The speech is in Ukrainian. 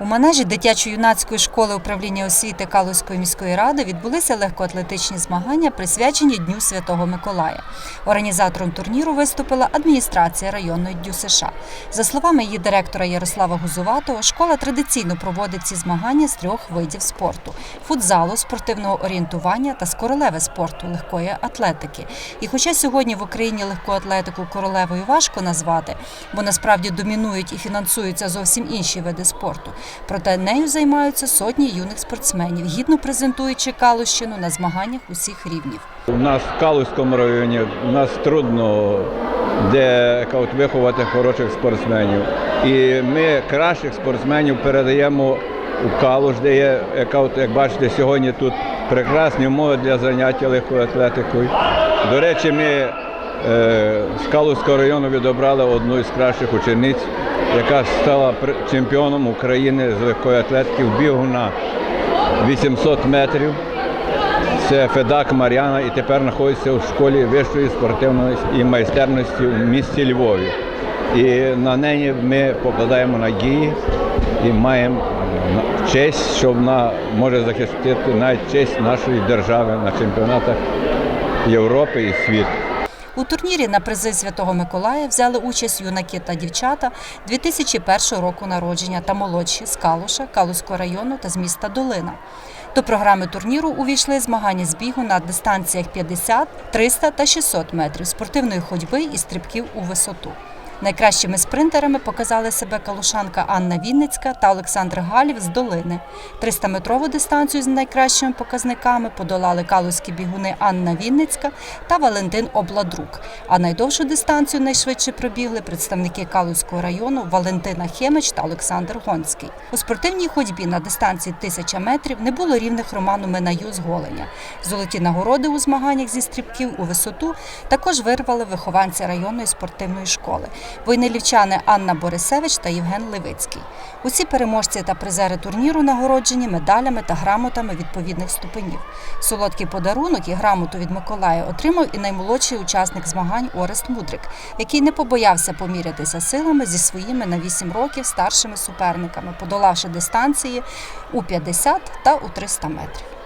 У манежі дитячо-юнацької школи управління освіти Калузької міської ради відбулися легкоатлетичні змагання, присвячені Дню Святого Миколая. Організатором турніру виступила адміністрація районної дю США. За словами її директора Ярослава Гузуватого, школа традиційно проводить ці змагання з трьох видів спорту: футзалу, спортивного орієнтування та з королеви спорту легкої атлетики. І хоча сьогодні в Україні легку атлетику королевою важко назвати, бо насправді домінують і фінансуються зовсім інші види спорту. Проте нею займаються сотні юних спортсменів, гідно презентуючи Калущину на змаганнях усіх рівнів. У нас в Калузькому районі у нас трудно де от, виховати хороших спортсменів. І ми кращих спортсменів передаємо у Калуш, де є, яка от, як бачите, сьогодні тут прекрасні умови для заняття легкою атлетикою. До речі, ми е, з Калузького району відобрали одну із кращих учениць, яка стала чемпіоном України з легкої атлетики в бігу на 800 метрів. Це Федак Мар'яна і тепер знаходиться у школі вищої спортивної і майстерності у місті Львові. І на неї ми покладаємо надії і маємо честь, що вона може захистити навіть честь нашої держави на чемпіонатах Європи і світу. У турнірі на призи Святого Миколая взяли участь юнаки та дівчата 2001 року народження та молодші з Калуша, Калузького району та з міста Долина. До програми турніру увійшли змагання з бігу на дистанціях 50, 300 та 600 метрів, спортивної ходьби і стрибків у висоту. Найкращими спринтерами показали себе калушанка Анна Вінницька та Олександр Галів з Долини. 300-метрову дистанцію з найкращими показниками подолали калузькі бігуни Анна Вінницька та Валентин Обладрук. А найдовшу дистанцію найшвидше пробігли представники Калузького району Валентина Хемич та Олександр Гонський. У спортивній ходьбі на дистанції 1000 метрів не було рівних Роману Менаю з Голеня. Золоті нагороди у змаганнях зі стрибків у висоту також вирвали вихованці районної спортивної школи. Войнелівчани Анна Борисевич та Євген Левицький. Усі переможці та призери турніру нагороджені медалями та грамотами відповідних ступенів. Солодкий подарунок і грамоту від Миколая отримав і наймолодший учасник змагань Орест Мудрик, який не побоявся помірятися силами зі своїми на 8 років старшими суперниками, подолавши дистанції у 50 та у 300 метрів.